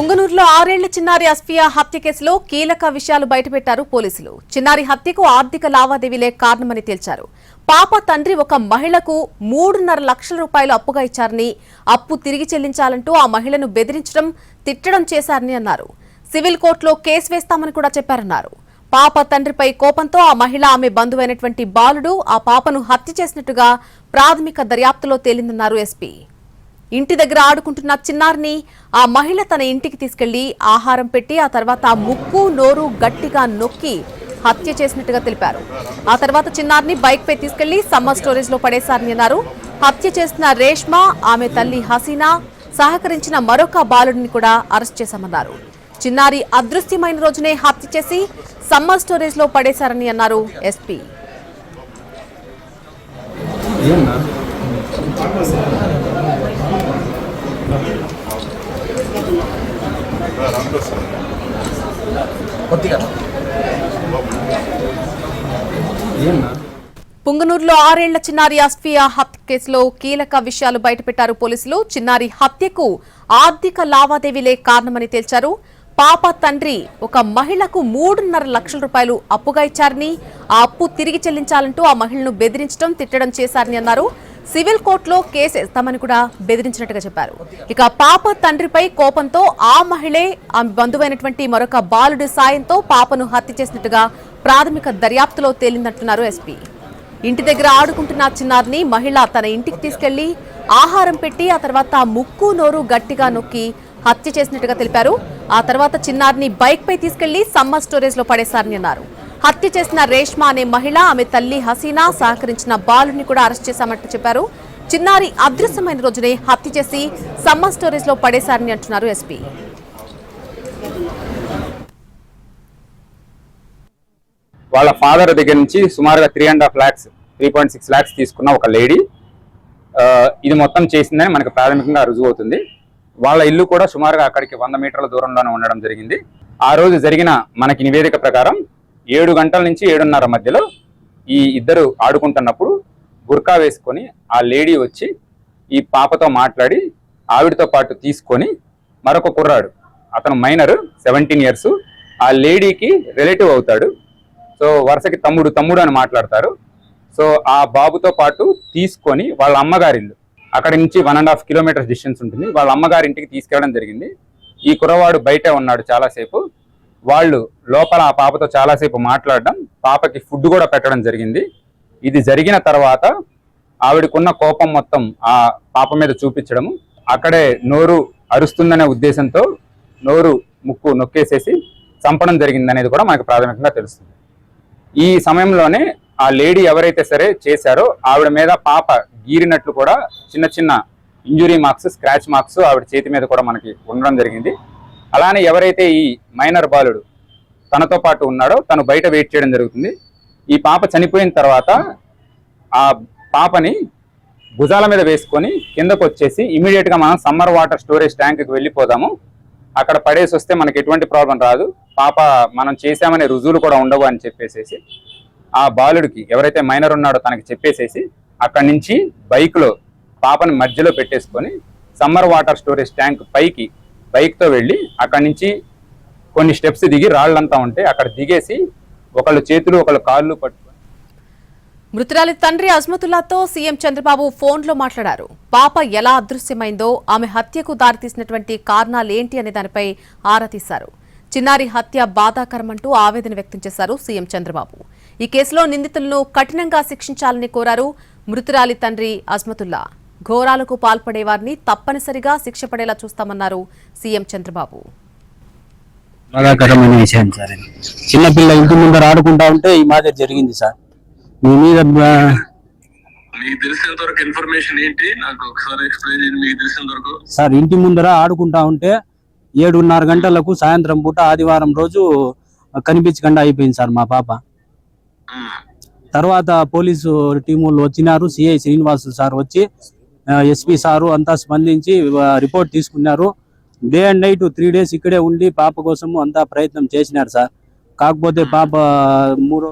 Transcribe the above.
పుంగనూరులో ఆరేళ్ళ చిన్నారి అస్ఫియా హత్య కేసులో కీలక విషయాలు బయటపెట్టారు పోలీసులు. చిన్నారి హత్యకు ఆర్థిక లావాదేవీలే కారణమని తేల్చారు. పాప తండ్రి ఒక మహిళకు మూడున్నర లక్షల రూపాయలు అప్పుగా ఇచ్చారని అప్పు తిరిగి చెల్లించాలంటూ ఆ మహిళను బెదిరించడం తిట్టడం చేశారని అన్నారు. సివిల్ కోర్టులో కేసు వేస్తామని కూడా చెప్పారన్నారు. పాప తండ్రిపై కోపంతో ఆ మహిళ ఆమె బంధువైనటువంటి బాలుడు ఆ పాపను హత్య చేసినట్టుగా ప్రాథమిక దర్యాప్తులో తేలిందన్నారు ఎస్పీ. ఇంటి దగ్గర ఆడుకుంటున్న చిన్నారిని ఆ మహిళ తన ఇంటికి తీసుకెళ్ళి ఆహారం పెట్టి ఆ తర్వాత ఆ ముక్కు నోరు గట్టిగా నొక్కి హత్య చేసినట్టుగా తెలిపారు. ఆ తర్వాత చిన్నారిని బైక్ పై తీసుకెళ్ళి సమ్మర్ స్టోరేజ్లో పడేశారని అన్నారు. హత్య చేసిన రేష్మ ఆమె తల్లి హసీనా సహకరించిన మరొక బాలుడిని కూడా అరెస్ట్ చేశామన్నారు. చిన్నారి అదృశ్యమైన రోజునే హత్య చేసి సమ్మర్ స్టోరేజ్లో పడేశారని అన్నారు ఎస్పీ. పుంగనూరులో ఆరేళ్ళ చిన్నారి అస్ఫియా హత్య కేసులో కీలక విషయాలు బయటపెట్టారు పోలీసులు. చిన్నారి హత్యకు ఆర్థిక లావాదేవీలే కారణమని తేల్చారు. పాప తండ్రి ఒక మహిళకు మూడున్నర లక్షల రూపాయలు అప్పుగా ఇచ్చారని ఆ అప్పు తిరిగి చెల్లించాలంటూ ఆ మహిళను బెదిరించడం తిట్టడం చేశారని అన్నారు. సివిల్ కోర్టులో కేసు వేస్తామని కూడా బెదిరించినట్టుగా చెప్పారు. ఇక పాప తండ్రిపై కోపంతో ఆ మహిళే ఆమె బంధువైనటువంటి మరొక బాలుడి సాయంతో పాపను హత్య చేసినట్టుగా ప్రాథమిక దర్యాప్తులో తేలిందంటున్నారు ఎస్పీ. ఇంటి దగ్గర ఆడుకుంటున్న చిన్నారిని మహిళ తన ఇంటికి తీసుకెళ్ళి ఆహారం పెట్టి ఆ తర్వాత ముక్కు నోరు గట్టిగా నొక్కి హత్య చేసినట్టుగా తెలిపారు. ఆ తర్వాత చిన్నారిని బైక్ పై తీసుకెళ్ళి సమ్మర్ స్టోరేజ్లో పడేశారని అన్నారు. హత్య చేసిన రేష్మా అనే మహిళ ఆమె తల్లి హసీనా సహకరించిన బాలుని కూడా అరెస్ట్ చేశామంటూ చెప్పారు. చిన్నారి అదృశ్యమైన రోజునే హత్య చేసి సమ్మర్ స్టోరేజ్లో పడేశారని అంటున్నారు ఎస్పీ. వాళ్ళ ఫాదర్ దగ్గర నుంచి సుమారుగా three and half lakhs three point six lakhs తీసుకున్న ఒక లేడీ ఇది మొత్తం చేసిందని మనకు ప్రాథమికంగా రుజువు అవుతుంది. వాళ్ళ ఇల్లు కూడా సుమారుగా అక్కడికి వంద మీటర్ల దూరంలోనే ఉండడం జరిగింది. ఆ రోజు జరిగిన మనకి నివేదిక ప్రకారం ఏడు గంటల నుంచి ఏడున్నర మధ్యలో ఈ ఇద్దరు ఆడుకుంటున్నప్పుడు బుర్కా వేసుకొని ఆ లేడీ వచ్చి ఈ పాపతో మాట్లాడి ఆవిడతో పాటు తీసుకొని మరొక కుర్రాడు. అతను మైనర్ సెవెంటీన్ ఇయర్స్. ఆ లేడీకి రిలేటివ్ అవుతాడు. సో వరుసకి తమ్ముడు తమ్ముడు అని మాట్లాడతారు. సో ఆ బాబుతో పాటు తీసుకొని వాళ్ళ అమ్మగారిల్లు. అక్కడి నుంచి one and half kilometres distance ఉంటుంది. వాళ్ళ అమ్మగారి ఇంటికి తీసుకెళ్ళడం జరిగింది. ఈ కుర్రవాడు బయటే ఉన్నాడు చాలాసేపు. వాళ్ళు లోపల ఆ పాపతో చాలాసేపు మాట్లాడడం పాపకి ఫుడ్ కూడా పెట్టడం జరిగింది. ఇది జరిగిన తర్వాత ఆవిడకున్న కోపం మొత్తం ఆ పాప మీద చూపించడము. అక్కడే నోరు అరుస్తుందనే ఉద్దేశంతో నోరు ముక్కు నొక్కేసేసి చంపడం జరిగింది అనేది కూడా మనకు ప్రాథమికంగా తెలుస్తుంది. ఈ సమయంలోనే ఆ లేడీ ఎవరైతే సరే చేశారో ఆవిడ మీద పాప గీరినట్లు కూడా చిన్న చిన్న ఇంజురీ మార్క్స్ స్క్రాచ్ మార్క్స్ ఆవిడ చేతి మీద కూడా మనకి ఉండడం జరిగింది. అలానే ఎవరైతే ఈ మైనర్ బాలుడు తనతో పాటు ఉన్నాడో తను బయట వెయిట్ చేయడం జరుగుతుంది. ఈ పాప చనిపోయిన తర్వాత ఆ పాపని భుజాల మీద వేసుకొని కిందకు వచ్చేసి ఇమీడియట్గా మనం సమ్మర్ వాటర్ స్టోరేజ్ ట్యాంక్కి వెళ్ళిపోదాము. అక్కడ పడేసి వస్తే మనకి ఎటువంటి ప్రాబ్లం రాదు. పాప మనం చేశామనే రుజువులు కూడా ఉండవు అని చెప్పేసేసి ఆ బాలుడికి ఎవరైతే మైనర్ ఉన్నాడో తనకి చెప్పేసేసి అక్కడి నుంచి బైక్లో పాపని మధ్యలో పెట్టేసుకొని సమ్మర్ వాటర్ స్టోరేజ్ ట్యాంక్ పైకి బైక్తో వెళ్ళి అక్కడి నుంచి కొన్ని స్టెప్స్ దిగి రాళ్ళంతా ఉంటే అక్కడ దిగేసి ఒకళ్ళు చేతులు ఒకళ్ళు కాళ్ళు పట్టు మృతురాలి తండ్రి అజ్మతుల్లాతో సీఎం చంద్రబాబు ఫోన్లో మాట్లాడారు. పాప ఎలా అదృశ్యమైందో ఆమె హత్యకు దారితీసినటువంటి కారణాలేంటి అనే దానిపై ఆరా తీశారు. చిన్నారి హత్య బాధాకరమంటూ ఆవేదన వ్యక్తం చేశారు సీఎం చంద్రబాబు. ఈ కేసులో నిందితులను కఠినంగా శిక్షించాలని కోరారు మృతురాలి తండ్రి అజ్మతుల్లా. ఘోరాలకు పాల్పడే వారిని తప్పనిసరిగా శిక్ష పడేలా చూస్తామన్నారు సీఎం చంద్రబాబు. బాధాకరమైన విషయం సార్ చిన్నపిల్ల ఇంటి ముందర ఆడుకుంటా ఉంటే ఈ మాదిరి జరిగింది సార్. మీ మీద బ- మీకు తెలిసినంత వరకు ఇన్ఫర్మేషన్ ఏంటి? నాకు ఒకసారి ఎక్స్ప్లెయిన్ చేయండి మీకు తెలిసినంత వరకు సార్ ఇంటి ముందర ఆడుకుంటా ఉంటే ఏడున్నర గంటలకు సాయంత్రం పూట ఆదివారం రోజు కనిపించకుండా అయిపోయింది సార్ మా పాప. తర్వాత పోలీసు టీములు వచ్చినారు సిఐ శ్రీనివాసు సార్ వచ్చి ఎస్పీ సారు అంతా స్పందించి రిపోర్ట్ తీసుకున్నారు. Day and night three days ఇక్కడే ఉండి పాప కోసము అంతా ప్రయత్నం చేసినారు సార్. కాకపోతే పాప మూడో